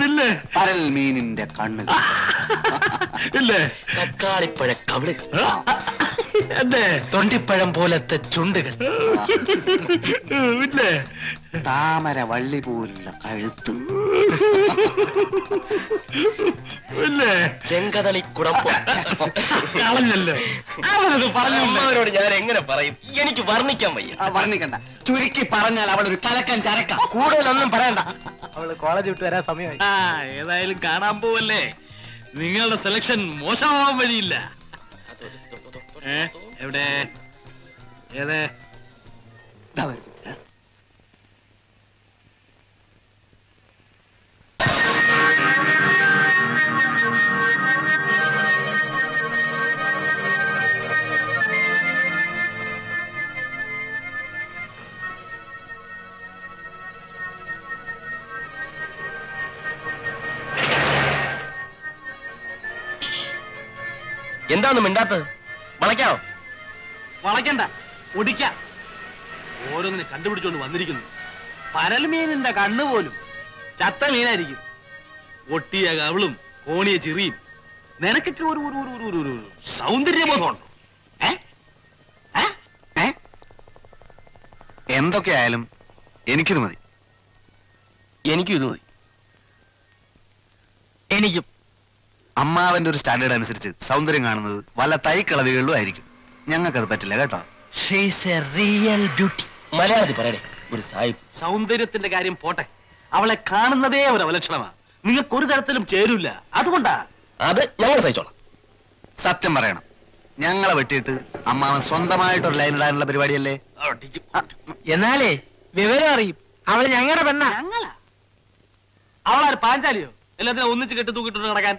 പിന്നെ പരൽ മീനിന്റെ കണ്ണുകൾ ഇല്ലേ? തക്കാളിപ്പഴ കവിളുകൾ തൊണ്ടിപ്പഴം പോലത്തെ ചുണ്ടുകൾ. താമര വള്ളി പോലുള്ള കഴുത്ത്. പിന്നെ കളഞ്ഞല്ലോ. അവനത് പറഞ്ഞില്ല? അമ്മവരോട് ഞാൻ എങ്ങനെ പറയും? എനിക്ക് വർണിക്കാൻ വയ്യ. ആ, വർണിക്കണ്ട. ചുരുക്കി പറഞ്ഞാൽ അവൾ ഒരു കലക്കൻ ചരക്ക. കൂടുതലൊന്നും പറയണ്ട. അവൾ കോളേജ് വിട്ട് വരാൻ സമയമായി. ആ ഏതായാലും കാണാൻ പോവല്ലേ? നിങ്ങളുടെ സെലക്ഷൻ മോശമാവാൻ വഴിയില്ല. ഏ എവിടെ? ഏതേ? വരുന്നു. എന്താന്ന് മിണ്ടാത്തത്? വളയ്ക്കാവോ? വളയ്ക്കണ്ട. ഒടിക്ക ഓരോന്നിനെ കണ്ടുപിടിച്ചോണ്ട് വന്നിരിക്കുന്നു. പരൽമീനിന്റെ കണ്ണ് പോലും ചത്ത മീനായിരിക്കും. ഒട്ടിയ കവിളും കോണിയ ചിറിയും. നിനക്കൊക്കെ ഒരു ഒരു ഒരു ഒരു ഒരു സൗന്ദര്യബോധമുണ്ടോ? ഏ? എന്തൊക്കെയായാലും എനിക്കിത് മതി. എനിക്കും ഇത് മതി. എനിക്കും. അമ്മാവന്റെ ഒരു സ്റ്റാൻഡേർഡ് അനുസരിച്ച് സൗന്ദര്യം കാണുന്നത് വല്ല തൈക്കളവികളിലും ആയിരിക്കും. ഞങ്ങൾക്കത് പറ്റില്ല കേട്ടോ. ഷീസ് എ റിയൽ ബ്യൂട്ടി മലയാളത്തിൽ പറയണേ ഒരു സാഹിബ് സൗന്ദര്യത്തിന്റെ കാര്യം പോട്ടെ. അവളെ കാണുന്നതേ ഒരു അവലക്ഷണമാണ് നിങ്ങൾക്ക് ഒരു തരത്തിലും ചേരൂല അതുകൊണ്ടാ. അത് ഞങ്ങൾ സഹിച്ചോളാം. സത്യം പറയണം. ഞങ്ങളെ വെട്ടിയിട്ട് അമ്മാവൻ സ്വന്തമായിട്ട് ഒരു ലൈൻ ഇടാനുള്ള പരിപാടിയല്ലേ? എന്നാലേ വിവരം അറിയും. അവൾ ഞങ്ങളുടെ പെണ്ണ. ഞങ്ങളാ? അവളാര് പാഞ്ചാലിയോ? എല്ലാത്തിനും ഒന്നിച്ച് കെട്ടി തൂക്കിട്ടുണ്ട് നടക്കാൻ.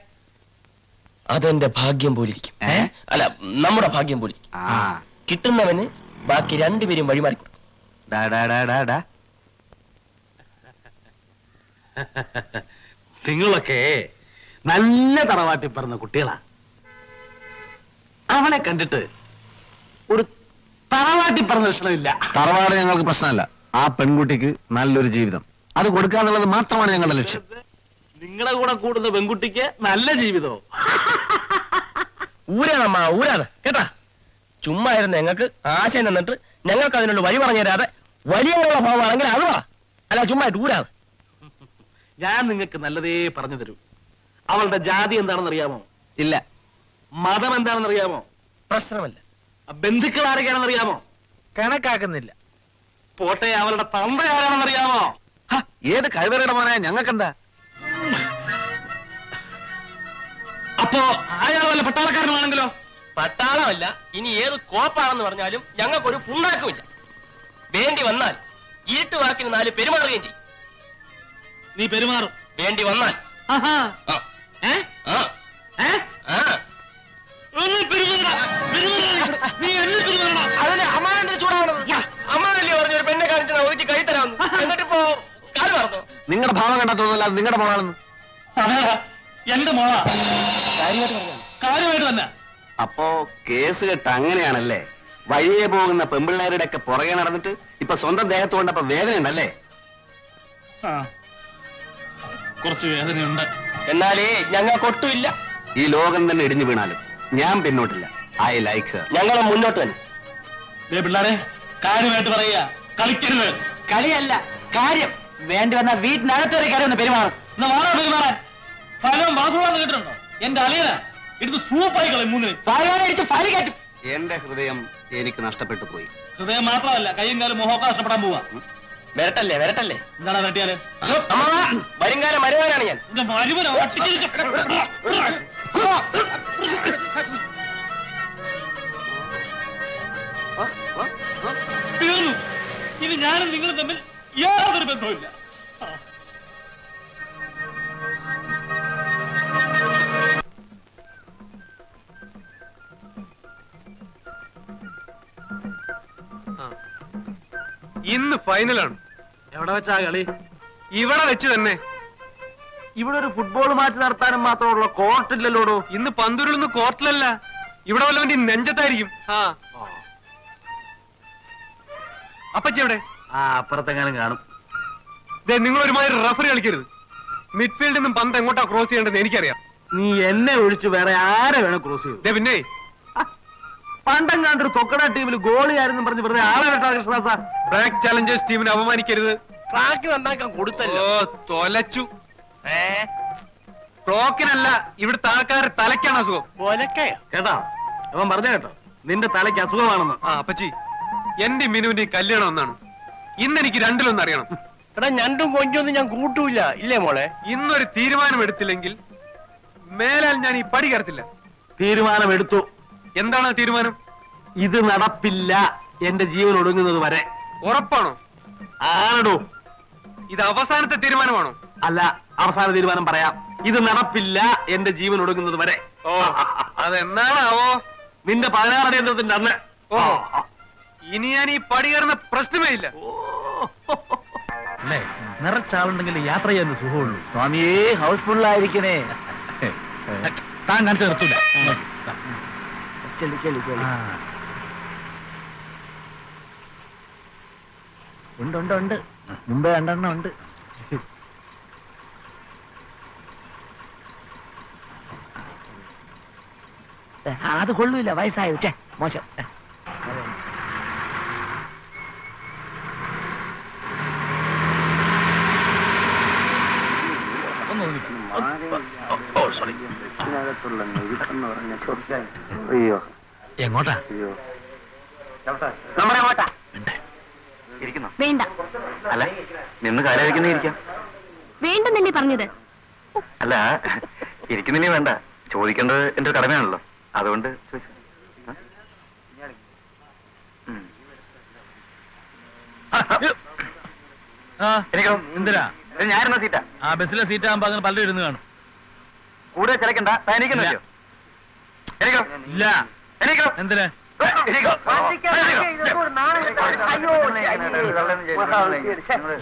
അതെന്റെ ഭാഗ്യം പോലിരിക്കും. ഏ? അല്ല നമ്മുടെ ഭാഗ്യം പോലിരിക്കും. ആ. കിട്ടുന്നവന് ബാക്കി രണ്ടുപേരും വഴിമാറി കൊടുക്കും. ഡാ ഡാ ഡാ ഡാ ഡാ. നിങ്ങളൊക്കെ നല്ല തറവാട്ടി പറഞ്ഞ കുട്ടികളാ. അവനെ കണ്ടിട്ട് ഒരു തറവാട്ടി പറഞ്ഞ ലക്ഷണമില്ല തറവാട് ഞങ്ങൾക്ക് പ്രശ്നമല്ല. ആ പെൺകുട്ടിക്ക് നല്ലൊരു ജീവിതം. അത് കൊടുക്കാന്നുള്ളത് മാത്രമാണ് ഞങ്ങളുടെ ലക്ഷ്യം. നിങ്ങളെ കൂടെ കൂടുന്ന പെൺകുട്ടിക്ക് നല്ല ജീവിതമോ? ഊരാണമ്മ ഊരാതെ കേട്ടാ? ചുമ്മാ ഇരുന്ന് ഞങ്ങൾക്ക് ആശയം തന്നിട്ട് ഞങ്ങൾക്ക് അതിനുള്ള വഴി പറഞ്ഞു തരാതെ വലിയ ഭാവമാണെങ്കിൽ അത് വാ അല്ല ചുമ്മാ ഊരാതെ ഞാൻ നിങ്ങൾക്ക് നല്ലതേ പറഞ്ഞു തരൂ. അവളുടെ ജാതി എന്താണെന്ന് അറിയാമോ ഇല്ല. മതം എന്താണെന്ന് അറിയാമോ പ്രശ്നമല്ല ബന്ധുക്കൾ ആരൊക്കെയാണെന്ന് അറിയാമോ കണക്കാക്കുന്നില്ല. പോട്ടെ അവളുടെ തന്ത ആരാണെന്ന് അറിയാമോ ഏത് കഴിവറയുടെ മോനെ? ഞങ്ങൾക്കെന്താ? അപ്പോ അയാൾ വല്ല പട്ടാളക്കാരനാണെങ്കിലോ പട്ടാളമല്ല ഇനി ഏത് കോപ്പാണെന്ന് പറഞ്ഞാലും ഞങ്ങൾക്കൊരു പുണ്ണാക്കുമില്ല വേണ്ടി വന്നാൽ ഇരുട്ടുവാക്കിന് നാല് പെരുമാറുകയും ചെയ്യും നീ പെരുമാറും വേണ്ടി വന്നാൽ ആഹാ. ആ, ഏ? ആ, ഏ? ആ. ഒന്ന് പെരുമാറടാ. പെരുമാറടാ നീ. നീ എന്നെ പെരുമാറടാ. അതിന് അമ്മാവന്റെ ചൂടാവണത് അമ്മാവല്ലേ പറഞ്ഞു ഒരു പെണ്ണെ കാണിച്ചു ഒതുക്കി കൈ തരാമെന്ന് എന്നിട്ടിപ്പോ കാൽ മറന്നോ നിങ്ങളുടെ ഭാവം കണ്ടാ തോന്നുന്നില്ല അത് നിങ്ങളുടെ ഭാവമാണെന്ന് അതെ, എന്റെ മോളാ. കാര്യമായിട്ട് തന്നെ. അപ്പോ കേസ് കെട്ട് അങ്ങനെയാണല്ലേ? വഴിയെ പോകുന്ന പെമ്പിള്ളേരുടെ ഒക്കെ പുറകെ നടന്നിട്ട് ഇപ്പൊ സ്വന്തം ദേഹത്ത് കൊണ്ടപ്പോ വേദന ഉണ്ടല്ലേ? ആ. കുറച്ച് വേദനയുണ്ട്. എന്നാലേ ഞങ്ങൾക്ക് ഒട്ടുമില്ല. ഈ ലോകം തന്നെ ഇടിഞ്ഞു വീണാലും ഞാൻ പിന്നോട്ടില്ല. ഐ ലൈക്ക് ഞങ്ങൾ മുന്നോട്ട് തന്നെ ദേ പിള്ളാരെ കാര്യമായിട്ട് പറയുക. കളിക്കരുത്. കളിയല്ല കാര്യം. വേണ്ടി വന്ന വീട്ടിനകത്തൊരു കാര്യം ഒന്ന് പെരുമാറും. പെരുമാറാൻ ഫലം വാസുവാന്ന് കേട്ടിട്ടുണ്ടോ? എന്റെ അളിയന. എടുത്ത് സൂപ്പായി കളയും മൂന്നിന്. എന്റെ ഹൃദയം എനിക്ക് നഷ്ടപ്പെട്ടു പോയി. ഹൃദയം മാത്രമല്ല കൈയും കാലും മുഖമൊക്കെ നഷ്ടപ്പെടാൻ പോവാ. വരട്ടല്ലേ വരട്ടല്ലേ? എന്താണ് തട്ടിയാൽ വരുംകാല മരുവാനാണ് ഞാൻ. എന്റെ മരുമനോ തീർന്നു. ഇനി ഞാനും നിങ്ങളും തമ്മിൽ യാതൊരു ബന്ധവുമില്ല. ഇന്ന് ഫൈനലാണ്. എവിടെ വെച്ചാ കളി? ഇവിടെ വെച്ച് തന്നെ. ഇവിടെ ഒരു ഫുട്ബോൾ മാച്ച് നടത്താനും മാത്രമുള്ള കോർട്ടില്ലല്ലോടോ ഇന്ന് പന്തൂരിലൊന്നും കോർട്ടിലല്ല ഇവിടെ വല്ലവന്റെ നെഞ്ചത്തായിരിക്കും. ആ. അപ്പച്ചി എവിടെ? ആ അപ്പുറത്തെങ്ങാനും കാണും. ദേ നിങ്ങൾ ഒരുമാതിരി റഫറി കളിക്കരുത്. മിഡ്ഫീൽഡിൽ നിന്നും പന്ത് എങ്ങോട്ടാ ക്രോസ് ചെയ്യേണ്ടത് എനിക്കറിയാം. നീ എന്നെ ഒഴിച്ച് വേറെ ആരെ വേണം ക്രോസ് ചെയ്യും? ദേ പിന്നെ പണ്ടെങ്ങാണ്ടൊരു തൊക്കട ടീമിൽ ഗോളിയായിരുന്നു പറഞ്ഞ് വെറുതെ ആളെ വെട്ടാ കൃഷ്ണദാസ സാർ. ബ്ലാക്ക് ചാലഞ്ചേഴ്സ് ടീമിനെ അപമാനിക്കരുത്. ട്രാക്ക് നന്നാക്കാൻ കൊടുത്തല്ലോ. ഓ തൊലച്ചു. ഏ? ക്ലോക്കിനല്ല ഇവിടുത്തെ ആൾക്കാർ തലയ്ക്കാണ് അസുഖം. ഒലക്കയോ? കേട്ടാ അവൻ പറഞ്ഞ കേട്ടോ. നിന്റെ തലയ്ക്ക് അസുഖമാണെന്ന്. ആ അപ്പച്ചി എന്റെ മിനുവിന്റെ കല്യാണം ഒന്നാണ്. ഇന്ന് എനിക്ക് രണ്ടിലൊന്നും അറിയണം. എടാ ഞണ്ടും കൊഞ്ചൊന്നും ഞാൻ കൂട്ടൂല. ഇല്ലേ മോളെ? ഇന്നൊരു തീരുമാനം എടുത്തില്ലെങ്കിൽ മേലാൽ ഞാൻ ഈ പടി കയറത്തില്ല. തീരുമാനമെടുത്തു. എന്താണ് ആ തീരുമാനം? ഇത് നടപ്പില്ല. എന്റെ ജീവൻ ഒടുങ്ങുന്നത് വരെ. ഉറപ്പാണോ? ആണോ ഇത് അവസാനത്തെ തീരുമാനമാണോ? അല്ല അവസാന തീരുമാനം പറയാം. ഇത് നടപ്പില്ല. എന്റെ ജീവൻ ഒടുങ്ങുന്നത് വരെ. ഓ അതെന്നാണാവോ? നിന്റെ പതിനാറ് യന്ത്രത്തിന്റെ അന്ന്. ഓ ഇനി ഞാൻ ഈ പടി കയറുന്ന പ്രശ്നമേ ഇല്ല. അല്ലേ നിറച്ചാളുണ്ടെങ്കിൽ യാത്ര ചെയ്യാൻ സുഖമുള്ളൂ. സ്വാമിയേ ഹൗസ്ഫുള്ളായിരിക്കണേ. താൻ കാണിച്ചു നിർത്തൂല. ഉണ്ട് ഉണ്ട് ഉണ്ട്. മുമ്പേ രണ്ടെണ്ണം ഉണ്ട്. അത് കൊള്ളൂല. വയസ്സായത് ഛെ, മോശം. ഏ. അയ്യോ. എങ്ങോട്ടാ? നമ്മുടെ അങ്ങോട്ടാ ഇരിക്കുന്നു? വേണ്ട. അല്ല നിന്ന് കാലായിരിക്കുന്ന ഇരിക്കാം. വേണ്ടെന്നല്ലേ പറഞ്ഞത്. അല്ല ഇരിക്കുന്നില്ലേ വേണ്ട. ചോദിക്കേണ്ടത് എന്റെ കടമയാണല്ലോ. അതുകൊണ്ട് ചോദിച്ചു. എനിക്കോ? എന്തിനാ? ഞാനിരുന്ന സീറ്റാ? ആ ബസ്സിലെ സീറ്റാകുമ്പോ അങ്ങനെ പലരും ഇരുന്ന് കാണും. ഇല്ല. എനിക്കോ എന്തിനാ? എനിക്കോ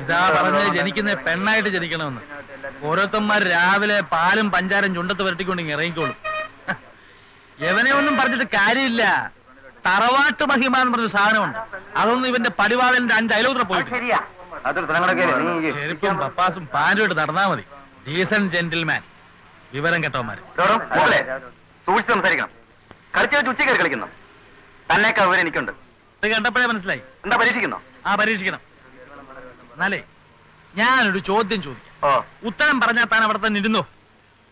ഇതാ പറഞ്ഞത് ജനിക്കുന്ന പെണ്ണായിട്ട് ജനിക്കണമെന്ന്. ഓരോരുത്തന്മാർ രാവിലെ പാലും പഞ്ചാരം ചുണ്ടത്ത് വരട്ടിക്കൊണ്ട് ഇറങ്ങിക്കോളും. എവനെ ഒന്നും പറഞ്ഞിട്ട് കാര്യമില്ല. തറവാട്ട് മഹിമ എന്ന് പറഞ്ഞ സാധനമുണ്ട്. അതൊന്നും ഇവന്റെ പടിവാളന്റെ അഞ്ച് അയലോത്ര പോയിട്ട്. ശരിക്കും ചെരുപ്പും പപ്പാസും പാന്റും ഇട്ട് നടന്നാ മതി. ഡീസൻ ജെന്റിൽമാൻ വിവരം കേട്ടവന്മാര്. സൂക്ഷിച്ച് സംസാരിക്കണം. കളിച്ചു വെച്ച് ഉച്ചയ്ക്ക് കളിക്കുന്നു. തന്നേക്കാ വിവരം എനിക്കുണ്ട്. ഇത് കണ്ടപ്പോഴേ മനസ്സിലായി. എന്താ പരീക്ഷിക്കുന്നു? ആ പരീക്ഷിക്കണം. എന്നാലേ ഞാനൊരു ചോദ്യം ചോദിക്കാം. ഉത്തരം പറഞ്ഞാൽ താൻ അവിടെ തന്നെ ഇരുന്നോ?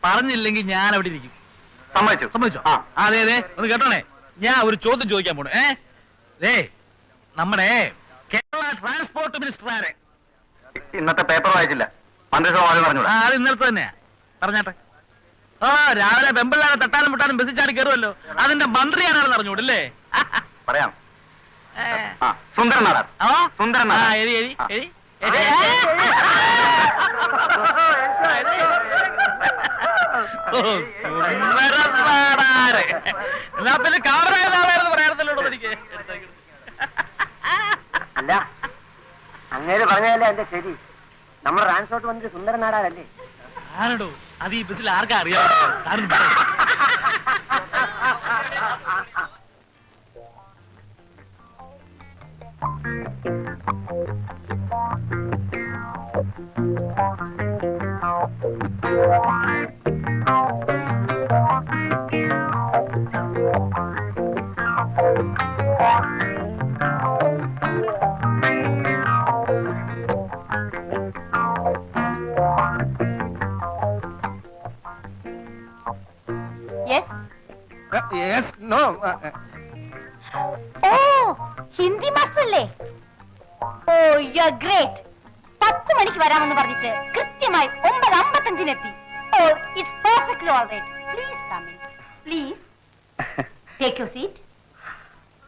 പറഞ്ഞില്ലെങ്കിൽ ഞാൻ അവിടെ ഇരിക്കും. സമ്മതിച്ചു. സമ്മതിച്ചോ? അതെ അതെ. ഒന്ന് കേട്ടോണേ? ഞാൻ ഒരു ചോദ്യം ചോദിക്കാൻ പോണു. ഏ? ഏ നമ്മുടെ കേരള ട്രാൻസ്പോർട്ട് മിനിസ്റ്റർ ആരെ? ഇന്നത്തെ പേപ്പർ വായിച്ചില്ല. മന്ത്രിസഭ അത് ഇന്നലത്തെ തന്നെയാ. പറഞ്ഞാട്ടെ. ആ രാവിലെ പെമ്പിള്ളാരെ തട്ടാനും മുട്ടാനും ബസ്സിൽ ചാടി കയറുമല്ലോ അതിന്റെ മന്ത്രി ആരാണെന്ന് അറിഞ്ഞൂടല്ലേ പറയാം ഓ ആ എന്നാ പിന്നെ പറയാറുണ്ടല്ലോ എനിക്ക്? അല്ല അങ്ങേര് പറഞ്ഞതല്ലേ എന്റെ ശരി. നമ്മൾ ട്രാൻസ്പോർട്ട് വന്നിട്ട് സുന്ദരനാടാരല്ലേ ആരടോ? അത് ഈ ബസ്സിൽ ആർക്കാ അറിയാം? ഗ്രേറ്റ് പത്ത് മണിക്ക് വരാമെന്ന് പറഞ്ഞിട്ട് കൃത്യമായി ഒമ്പത് അമ്പത്തഞ്ചിനെത്തി ഓ it's perfectly all right please come in please take your seat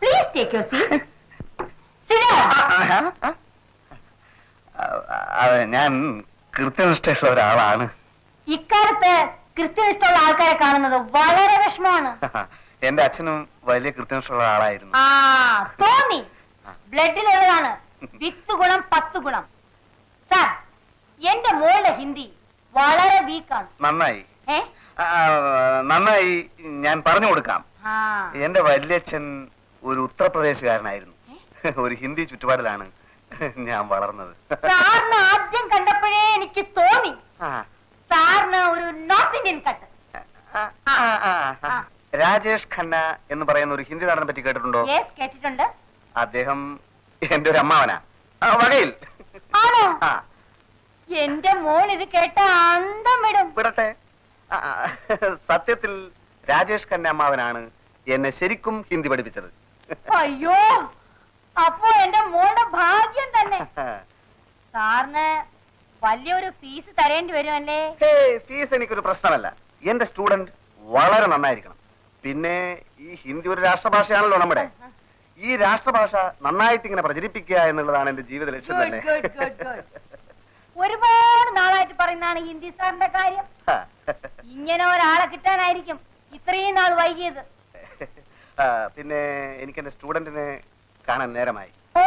please take your seat ഞാൻ കൃത്യനിഷ്ഠയുള്ള ഒരാളാണ്. ഇക്കാലത്ത് കൃത്യനിഷ്ഠമുള്ള ആൾക്കാരെ കാണുന്നത് വളരെ വിഷമമാണ്. എന്റെ അച്ഛനും വലിയ കൃത്യനിഷ്ഠയുള്ള ആളായിരുന്നു. തോന്നി. ബ്ലഡിലുള്ളതാണ് വിത്ത് ഗുണം പത്ത് ഗുണം സാർ എന്റെ മോളുടെ ഹിന്ദി വളരെ വീക്കാണ്. നന്നായി. ഏ? നന്നായി ഞാൻ പറഞ്ഞു കൊടുക്കാം. ആ. എന്റെ വല്യച്ഛൻ ഒരു ഉത്തർപ്രദേശുകാരനായിരുന്നു. ഒരു ഹിന്ദി ചുറ്റുപാടിലാണ് ഞാൻ വളർന്നത്. സാറിന് ആദ്യം കണ്ടപ്പോഴേ എനിക്ക് തോന്നി. ആ, സാറിന് ഒരു നോർത്ത് ഇന്ത്യൻ കട്ട്. ആ, ആ, ആ, ആ. രാജേഷ് ഖന്ന എന്ന് പറയുന്ന ഒരു ഹിന്ദി നടനെ പറ്റി കേട്ടിട്ടുണ്ടോ? യെസ് കേട്ടിട്ടുണ്ട്. അദ്ദേഹം എന്റെ ഒരു അമ്മാവനാ. ആ, വകയിൽ. ആണോ? ആ. എന്റെ മോൾ ഇത് കേട്ട അന്തം വിടും. വിടട്ടെ. ആ, ആ, സത്യത്തിൽ രാജേഷ് ഖന്ന അമ്മാവനാണ് എന്നെ ശരിക്കും ഹിന്ദി പഠിപ്പിച്ചത്. അയ്യോ അപ്പോ എന്റെ മോളുടെ ഭാഗ്യം തന്നെ. സാറിന് വലിയൊരു ഫീസ് തരേണ്ടി വരുമല്ലേ? ഹേയ് ഫീസ് എനിക്കൊരു പ്രശ്നമല്ല. എന്റെ സ്റ്റുഡന്റ് വളരെ നന്നായിരിക്കണം. പിന്നെ ഈ ഹിന്ദി ഒരു രാഷ്ട്രഭാഷയാണല്ലോ നമ്മുടെ. ഈ രാഷ്ട്രഭാഷ നന്നായിട്ട് ഇങ്ങനെ പ്രചരിപ്പിക്കുക എന്നുള്ളതാണ് എന്റെ ജീവിത ലക്ഷ്യം തന്നെ. good, good, good. ഒരുപാട് നാളായിട്ട് പറയുന്നതാണ് ഹിന്ദി സാറിന്റെ കാര്യം. ഇങ്ങനെ ഒരാളെ കിട്ടാനായിരിക്കും ഇത്രയും നാൾ വൈകിയത്. ആ, പിന്നെ എനിക്ക് എന്റെ സ്റ്റുഡന്റിനെ കാണാൻ നേരമായി. Oh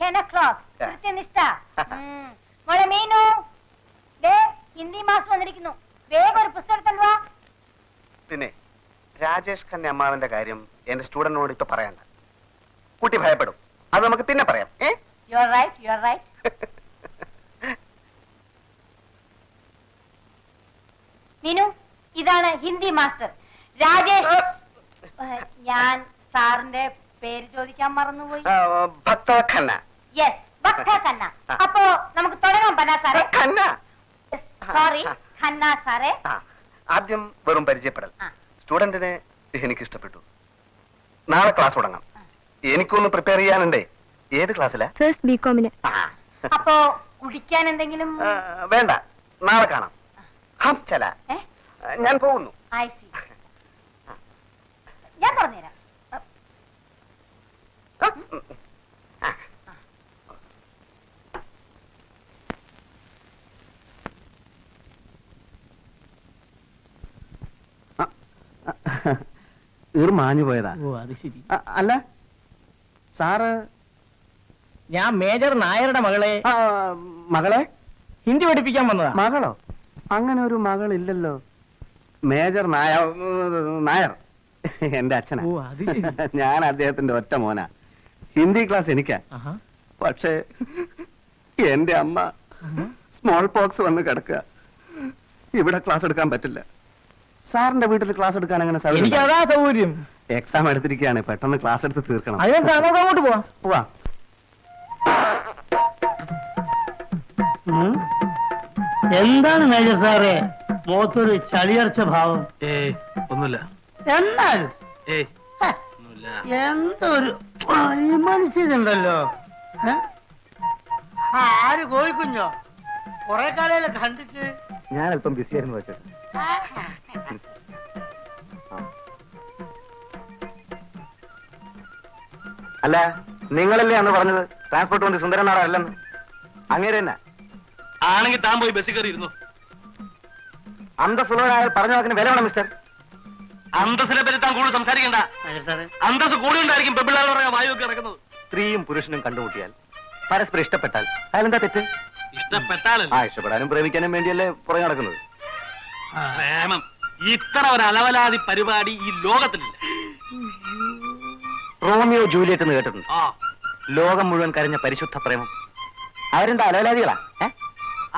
ten o'clock കൃത്യനിഷ്ഠ. ഉം. മോളെ മീനു. ദേ ഹിന്ദി മാസം വന്നിരിക്കുന്നു. വേഗം ഒരു പുസ്തകം എടുത്തോണ്ട് വാ. പിന്നെ രാജേഷ് ഖന്ന അമ്മാവന്റെ കാര്യം എന്റെ സ്റ്റുഡന്റിനോട് ഇപ്പൊ പറയണ്ട കുട്ടി ഭയപ്പെടും. അത് നമുക്ക് പിന്നെ പറയാം. ഏ? You are right you are right Meenu ഇതാണ് ഹിന്ദി മാസ്റ്റർ രാജേഷ്. ഞാൻ സാറിന്റെ പേര് ചോദിക്കാൻ മറന്നുപോയി. ഭക്ത ഖന്ന. യെസ് ഭക്ത ഖന്ന. അപ്പോ നമുക്ക് തുടങ്ങാം പന്ന സാറേ. ഖന്ന. സോറി ഖന്ന സാറേ. ആദ്യം വെറും പരിചയപ്പെടൽ. സ്റ്റുഡന്റിനെ എനിക്ക് ഇഷ്ടപ്പെട്ടു നാളെ ക്ലാസ് തുടങ്ങാം. എനിക്കൊന്ന് പ്രിപ്പയർ ചെയ്യാനുണ്ടേ. ഏത് ക്ലാസ്സിലാ ഫസ്റ്റ് ബികോമിന് ആ, അപ്പോ കുടിക്കാൻ എന്തെങ്കിലും വേണ്ട. നാളെ കാണാം. ഹം ചല. ഞാൻ പോകുന്നു. I see. ഞാൻ പറഞ്ഞുതരാം. ഈർ മാഞ്ഞു പോയതാ. ഓ അത് ശരി. അല്ല സാറ്? ഞാൻ മേജർ നായരുടെ മകളെ. ആ, മകളെ? ഹിന്ദി പഠിപ്പിക്കാൻ വന്നതാ. മകളോ? അങ്ങനെ ഒരു മകളില്ലല്ലോ. മേജർ നായ നായർ. എന്റെ അച്ഛനാ. ഓ അത് ശരി. ഞാൻ അദ്ദേഹത്തിന്റെ ഒറ്റ മോനാ. ഹിന്ദി ക്ലാസ് എനിക്കാ. ആഹാ. പക്ഷേ എന്റെ അമ്മ സ്മോൾ പോക്സ് വന്ന് കിടക്കുക. ഇവിടെ ക്ലാസ് എടുക്കാൻ പറ്റില്ല. സാറിന്റെ വീട്ടിൽ ക്ലാസ് എടുക്കാൻ അങ്ങനെ സൗകര്യം. എക്സാം എടുത്തിരിക്കുകയാണ്. പെട്ടെന്ന് ക്ലാസ് എടുത്ത് തീർക്കണം. അതിനെന്താ നമുക്ക് അങ്ങോട്ട് പോവാം. പോവാ. എന്താണ് മേജർ സാറേ? മുഖത്തൊരു ചളിയർച്ച ഭാവം. ഏയ് ഒന്നുമില്ല. എന്നാൽ? ഏയ് ഹ, ഒന്നുമില്ല. എന്തൊരു മനുഷ്യണ്ടല്ലോ ആര് കോഴിക്കുഞ്ഞോ? കൊറേ കാലയിലെ കണ്ടിട്ട്? ഞാൻ അല്പം ബിസി ആയിരുന്നു വെച്ചത് അല്ല നിങ്ങളല്ലേ അന്ന് പറഞ്ഞത്? ട്രാൻസ്പോർട്ട് കൊണ്ട് സുന്ദരൻ നാട അല്ലെന്ന്. അങ്ങേര് തന്നെ. ആണെങ്കിൽ താൻ പോയി ബസ്സിൽ കയറിയിരുന്നു അന്തസ്സുള്ളവരായ പറഞ്ഞ വാക്കിന് വില വേണം മിസ്റ്റർ അന്തസ്സിനെ പറ്റി താൻ കൂടുതൽ സംസാരിക്കണ്ട. അന്തസ് കൂടി ഉണ്ടായിരിക്കും പെമ്പിള്ളാർ പറയാ വായുവൊക്കെ കിടക്കുന്നത് സ്ത്രീയും പുരുഷനും കണ്ടുമുട്ടിയാൽ പരസ്പരം ഇഷ്ടപ്പെട്ടാൽ അതിലെന്താ തെറ്റ്? ഇഷ്ടപ്പെട്ടാൽ ആ ഇഷ്ടപ്പെടാനും പ്രേമിക്കാനും വേണ്ടിയല്ലേ പുറകെ നടക്കുന്നത്. പ്രേമം. ഇത്ര ഒരു അലവലാതി പരിപാടി ഈ ലോകത്തിലില്ല. റോമിയോ ജൂലിയറ്റ് എന്ന് കേട്ടിട്ടുണ്ട്. ലോകം മുഴുവൻ കരഞ്ഞ പരിശുദ്ധ പ്രേമം. അവരെന്താ അലവലാദികളാ?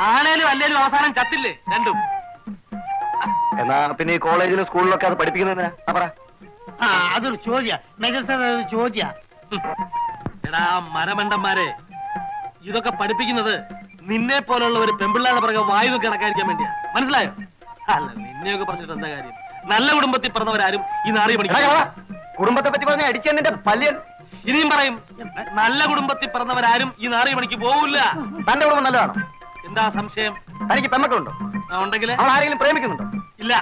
ആണേലും അല്ലേലും അവസാനം ചത്തില്ലേ? രണ്ടും. എന്നാ പിന്നെ ഈ കോളേജിലും സ്കൂളിലൊക്കെ അത് പഠിപ്പിക്കുന്നതിനാ? ആ, പറ. ആ അതൊരു ചോദ്യ. മേജർ സാർ അതൊരു ചോദ്യ. എടാ മരമണ്ടന്മാരെ ഇതൊക്കെ പഠിപ്പിക്കുന്നത് നിന്നെ പോലുള്ള ഒരു പെമ്പിള്ളാരുടെ പുറകെ വായു കിടക്കാതിരിക്കാൻ വേണ്ടിയാ. മനസ്സിലായോ? അല്ല നിന്നെയൊക്കെ പറഞ്ഞിട്ട് എന്താ കാര്യം? നല്ല കുടുംബത്തിൽ പറഞ്ഞവരാരും ഈ നാറി പഠിക്കാ. കുടുംബത്തെ പറ്റി പറഞ്ഞ അടിച്ചെന്നിന്റെ പല്ലിയൻ ഇനിയും പറയും നല്ല കുടുംബത്തിൽ പിറന്നവരാരും ഈ നാറി പണിക്ക് പോവില്ല. തന്റെ കുടുംബം നല്ലതാണോ. എന്താ സംശയം? തനിക്ക് പെമ്മക്കളുണ്ടോ. ഉണ്ടെങ്കിൽ അവൾ ആരെങ്കിലും പ്രേമിക്കുന്നുണ്ടോ? ഇല്ല.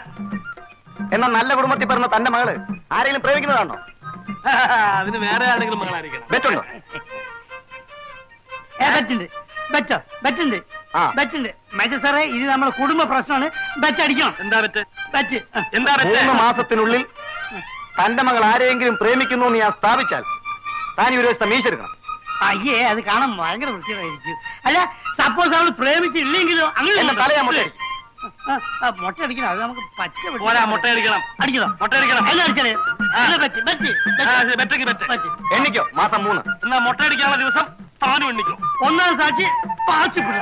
എന്നാൽ നല്ല കുടുംബത്തിൽ പിറന്ന തന്റെ മകൾ ആരെങ്കിലും പ്രേമിക്കുന്നതാണോ? അതിന് വേറെ ആരെങ്കിലും മകളായിരിക്കണം. ബെറ്റുണ്ടോ? ഏ ബെറ്റുണ്ട്. ബെറ്റോ? ബെറ്റുണ്ട്. ആ. ബെറ്റുണ്ട്. മേജർ സാറേ ഇത് നമ്മുടെ കുടുംബ പ്രശ്നമാണ് ബെറ്റ് അടിക്കണം. എന്താ ബെറ്റ്? ബെറ്റ്. എന്താ മാസത്തിനുള്ളിൽ തന്റെ മകൾ ആരെയെങ്കിലും പ്രേമിക്കുന്നു എന്ന് ഞാൻ സ്ഥാപിച്ചാൽ താൻ ഈ ഒരു ദിവസത്തെ മീശെടുക്കണം അയ്യേ അത് കാണാൻ ഭയങ്കര വൃത്തിയായിരിക്കും. അല്ല സപ്പോസ് അവൾ പ്രേമിച്ചില്ലെങ്കിലോ അങ്ങനെ എന്റെ ആ, മുട്ട അത് നമുക്ക് പച്ച പിടിച്ച് പോരാ മുട്ടയടിക്കണം അടിക്കണോ. മുട്ടയടിക്കണം എല്ലാം അടിച്ചാലേ എണ്ണിക്കോ മാസം മൂന്ന്. എന്നാ മുട്ടയടിക്കാനുള്ള ദിവസം താനും എണ്ണിക്കോ. ഒന്നാം സാക്ഷി പാച്ചിപ്പിട